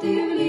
contemplar.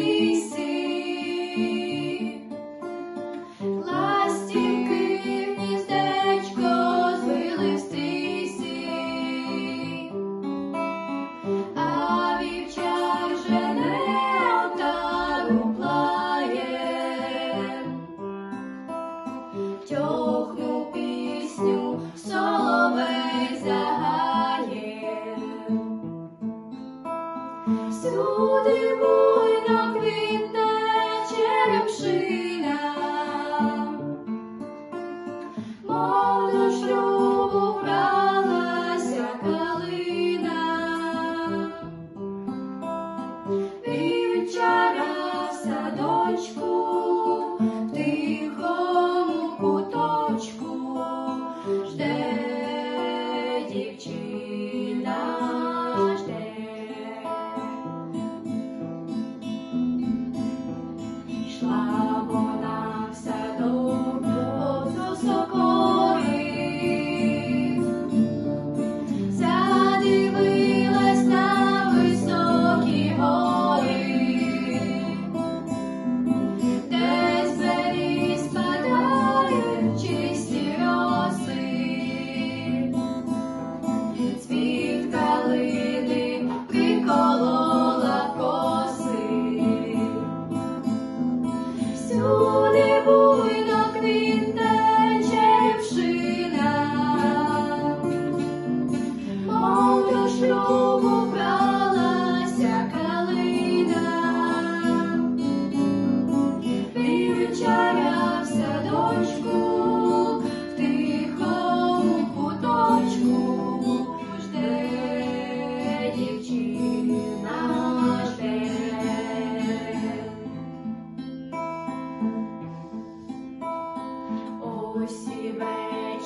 Domnule bun locuință,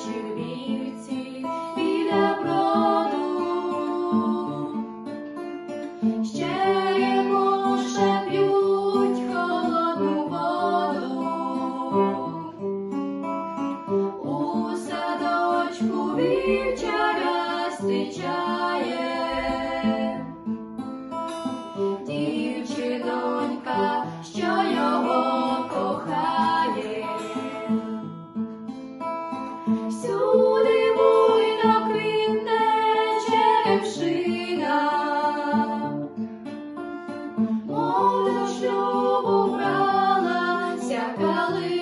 червівці біля броду. Ще може п'ють холодну воду. У садочку вівчара стичає. Черемшина, мов до шлюбу бралася калина.